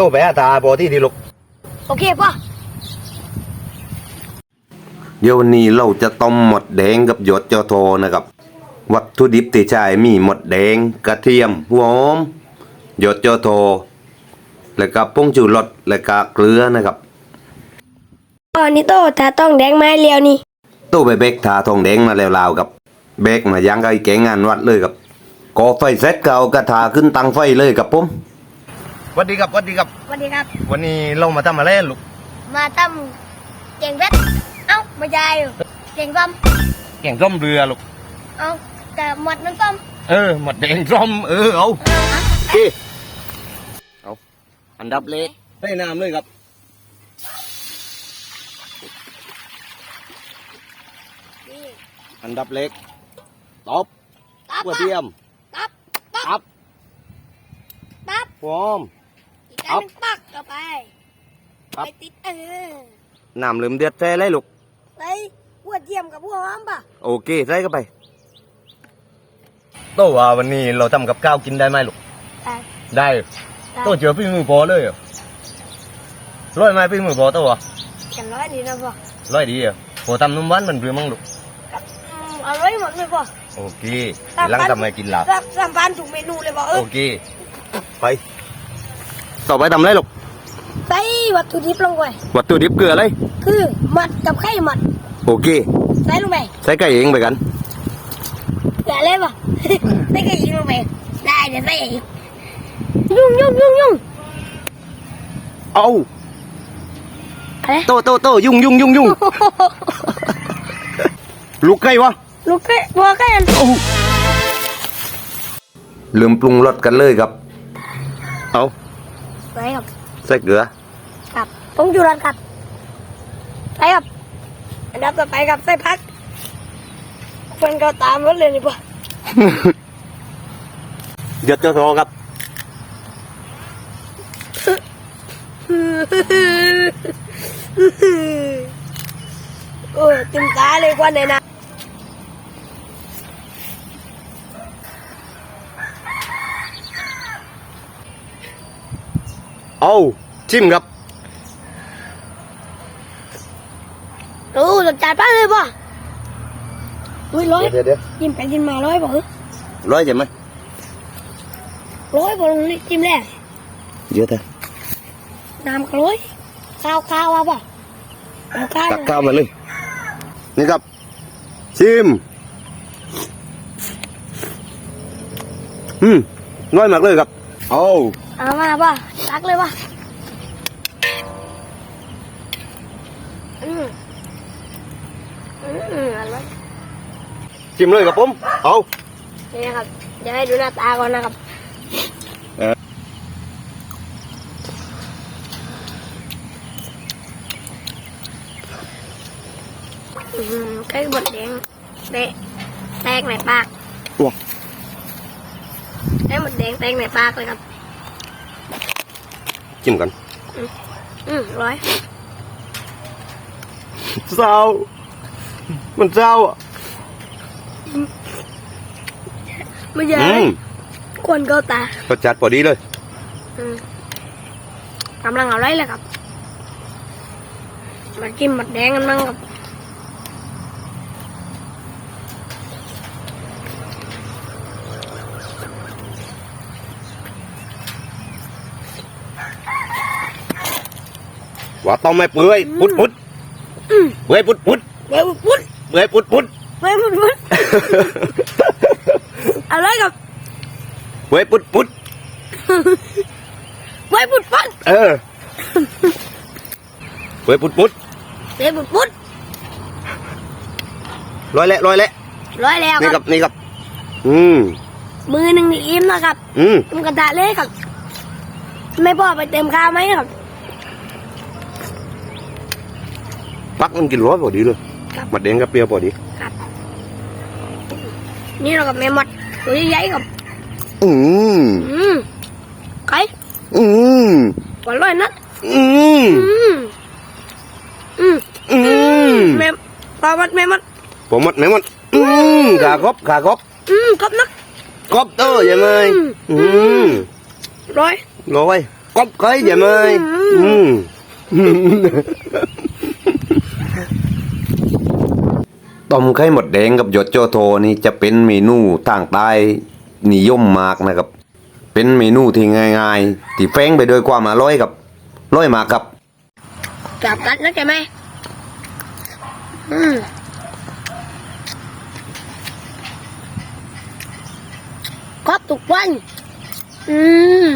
โตไปหาตาพอที่ดีลูกโอเคป่ะเดี๋ยววันนี้เราจะต้มหมดแดงกับหยดเจ้าโทนะครับ วัตถุดิบที่ใช้มีหมดแดงกระเทียมหัวหอมหยดเจ้าโทแล้วก็ป้งจูรสแล้วก็เกลือนะครับอ๋อนี่โตตาต้องแดงไม้เลียวนี่ตู้ไปเบกทาทองแดงมาแล้วลาวกับเบกมายังกับไอ้แกงงานวัดเลยครับก่อไฟเสร็จก็เอากระทาขึ้นตังไฟเลยครับผมส วัสดีครับสวัสดีครับสวัสดีครับ วันนี้เรามาทำอะไรลูกมาตั้มเก่งเพชรเอ้าไม่ใช่เก่งซ้แกงส้มเรือลูกำเอ้าแต่หมดน้ำส้มเออหมดแดงส้มเออเอาพี่เอาอันดับเล็กได้น้ำเลยครับนี่อันดับเล็กตบตับกระเทียมตับตับอัพตับหอม อีกอันหนึงปักเข้าไปครับไปติดเออน้ำลืมเดือดแท้เลยลูกไปหัวเทียมกับหัวหอมป่ะโอเคใส่เข้าไปโต้ว่าวันนี้เราทำกับข้าวกินได้ไหมลูกได้ได้ได้โต้เจอพี่มือพอเลยเหรอร้อยไหมพี่มือพอโต้วะกันร้อยดีนะพ่อร้อยดีเหรอพอทำนุ่มหวานมันเปรี้ยวมั้งลูกอืมอร่อยหมดเลยพ่อโอเคหลังทำไงกินหลับรับสัมพันธ์ถูกเมนูเลยพ่อเอโออเคไป ต่อไปทำอะไรลูกใส่วัตถุดิบลงไปวัตถุดิบเกลืออะไร คือหมัดกับไข่หมัด โอเค ใส่ลงไปใส่ไก่เองไปกันอย่าเล่นป่ะใส่ไก่ยิงลงไปได้เดี๋ยวใส่อีกยุ่งยุ่งยุ่งยุ่งเอาอะไรโตโตโตยุ่งยุ่งยุ่งยุ่งลูกไก่วะลูกไก่ตัวไก่อันลืมปรุงรสกันเลยครับ เอา ใส่ครับใส่เกลือครับผมจุรันครับใส่ครับอันดับต่อไปครับใส่พักเพื่อนก็ตามรถเลยนี่ป่ะเดือดเจ้าโทครับโอ้ยเต็มตาเลยควันในนะ เอาชิมครับโอ้จัดจานป้าเลยป่ะอุ้ยร้อยเดี๋ยวเดี๋ยวยิ้มไปยิ้มมาร้อยป่ะเฮ้ยร้อยใช่ไหมร้อยป่ะลงนี่จิ้มแรกเยอะเถอะน้ำกร้อยข้าวข้าวอะป่ะเอาข้าวตักข้าวมาเลย นี่ครับ ชิม อืมน้อยมากเลยครับ เอาเอามาป่ะ ตักเลยป่ะอืมอืมอร่อยชิมเลยครับผม เอานี่นะครับเดี๋ยวให้ดูหน้าตาก่อนนะครับเอออืมไก่บดแดงเตะแตกในปากว้าไก่บดแดงแตกในปากเลยครับ ชิมกันอืมร้อยเศร้า มันเศร้าอะไม่ใช่อืมควนเข้าตารสชาติพอดีเลย อืมกำลังอร่อยเลยครับ มากินหมดแดงกันมั่งครับ ว่าต้องไม่เปื่อยพุดพุดอืมเปื่อยพุดพุดเว้ยพุดเปื่อยพุดพุดเว้ยพุดพุดอร่อยครับเปื่อยพุดพุดเว้ยพุดพุดเออเปื่อยพุดพุดเว้ยพุดพุดร้อยแหละร้อยแหละร้อยแล้วนี่คครัรับบนี่ครับ อืมมือหนึ่งนี่อิ่มนะครับ อืมมันกระดาษเลยครับ ไม่พอไปเต็มข้าวไหมครับ ปักมันกินร้อยพอดีเลยครับมัดแดงกับเปรี้ยวพอดีครับนี่เรากับแม่มดตัวใหญ่ๆครับอืมอืมไก่อืมหวานร้อยนัดอืมอืมอืมอืมแม่ปลามัดแม่มัดผมมัดไหนมัดอืมขากบขากบอืมกบนักกบเตอร์ใช่ไหมอืมอืมร้อยร้อยกอบเคยใช่ไหมอืม ต้มไข่หมดแดงกับหยดโจโทนี่จะเป็นเมนูทางใต้นิยมมากนะครับ เป็นเมนูที่ง่ายๆที่แฝงไปด้วยความอร่อยกับร้อยมากครับจับกัดนะใช่ไหมอืมครบทุกวัน อืม